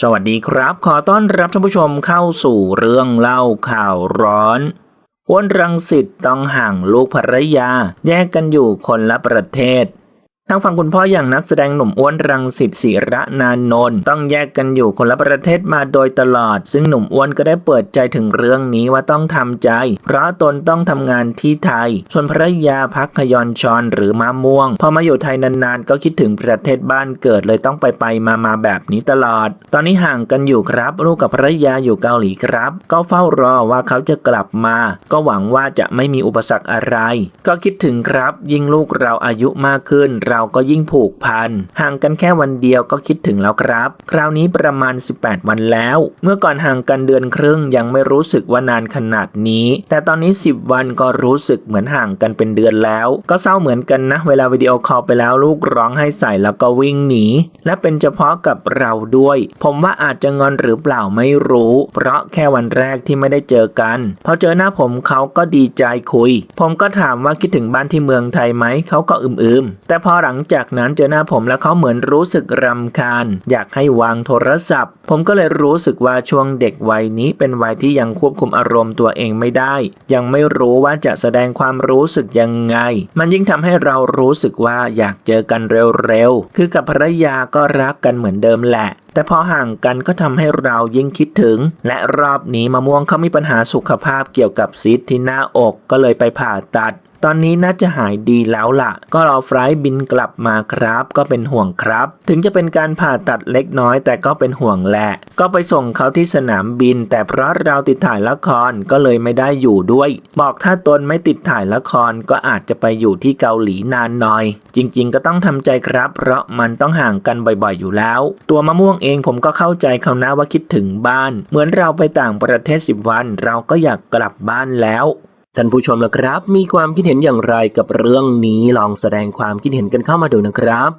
สวัสดีครับ ขอต้อนรับท่านผู้ชมเข้าสู่เรื่องเล่าข่าวร้อนอ้วนรังสิตต้องห่างลูกภรรยา แยกกันอยู่คนละประเทศางฝั่งคุณพ่ออย่างนักแสดงหนุ่มอ้วนรังสิตศิระนานนท์ต้องแยกกันอยู่คนละประเทศมาโดยตลอด ซึ่งหนุ่มอ้วนก็ได้เปิดใจถึงเรื่องนี้ว่าต้องทำใจ เพราะตนต้องทำงานที่ไทย ส่วนภรรยาพักขยอนชอนหรือมะม่วง พอมาอยู่ไทยนานๆ ก็คิดถึงประเทศบ้านเกิดเลยต้องไปไปมามาแบบนี้ตลอด ตอนนี้ห่างกันอยู่ครับลูกกับภรรยาอยู่เกาหลีครับ ก็เฝ้ารอว่าเขาจะกลับมา ก็หวังว่าจะไม่มีอุปสรรคอะไร ก็คิดถึงครับ ยิ่งลูกเราอายุมากขึ้นเราก็ยิ่งผูกพัน ห่างกันแค่วันเดียวก็คิดถึงแล้วครับ คราวนี้ประมาณ 18 วันแล้ว เมื่อก่อนห่างกันเดือนครึ่งยังไม่รู้สึกว่านานขนาดนี้ แต่ตอนนี้ 10 วันก็รู้สึกเหมือนห่างกันเป็นเดือนแล้ว ก็เศร้าเหมือนกันนะ เวลาวิดีโอคอลไปแล้วลูกร้องให้ใส่แล้วก็วิ่งหนี และเป็นเฉพาะกับเราด้วย ผมว่าอาจจะงอนหรือเปล่าไม่รู้ เพราะแค่วันแรกที่ไม่ได้เจอกันพอเจอหน้าผมเขาก็ดีใจคุย ผมก็ถามว่าคิดถึงบ้านที่เมืองไทยไหมเขาก็อึมๆแต่พอหลังจากนั้นเจอหน้าผมแล้วเขาเหมือนรู้สึกรำคาญ อยากให้วางโทรศัพท์ ผมก็เลยรู้สึกว่าช่วงเด็กวัยนี้เป็นวัยที่ยังควบคุมอารมณ์ตัวเองไม่ได้ ยังไม่รู้ว่าจะแสดงความรู้สึกยังไง มันยิ่งทำให้เรารู้สึกว่าอยากเจอกันเร็วๆ คือกับภรรยาก็รักกันเหมือนเดิมแหละ แต่พอห่างกันก็ทำให้เรายิ่งคิดถึง และรอบนี้มะม่วงเขามีปัญหาสุขภาพเกี่ยวกับซีสที่หน้าอกก็เลยไปผ่าตัด ตอนนี้น่าจะหายดีแล้วล่ะ ก็รอไฟล์บินกลับมาครับ ก็เป็นห่วงครับ ถึงจะเป็นการผ่าตัดเล็กน้อยแต่ก็เป็นห่วงแหละ ก็ไปส่งเขาที่สนามบิน แต่เพราะเราติดถ่ายละครก็เลยไม่ได้อยู่ด้วย บอกถ้าตนไม่ติดถ่ายละครก็อาจจะไปอยู่ที่เกาหลีนานหน่อย จริง ๆ ก็ต้องทำใจครับ เพราะมันต้องห่างกันบ่อยๆอยู่แล้ว ตัวมะม่วงเองผมก็เข้าใจเขานะว่าคิดถึงบ้าน เหมือนเราไปต่างประเทศสิบวัน เราก็อยากกลับบ้านแล้วท่านผู้ชมละครับ มีความคิดเห็นอย่างไรกับเรื่องนี้ลองแสดงความคิดเห็นกันเข้ามาดูนะครับ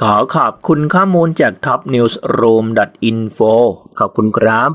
ขอขอบคุณข้อมูลจาก topnewsroom.info ขอบคุณครับ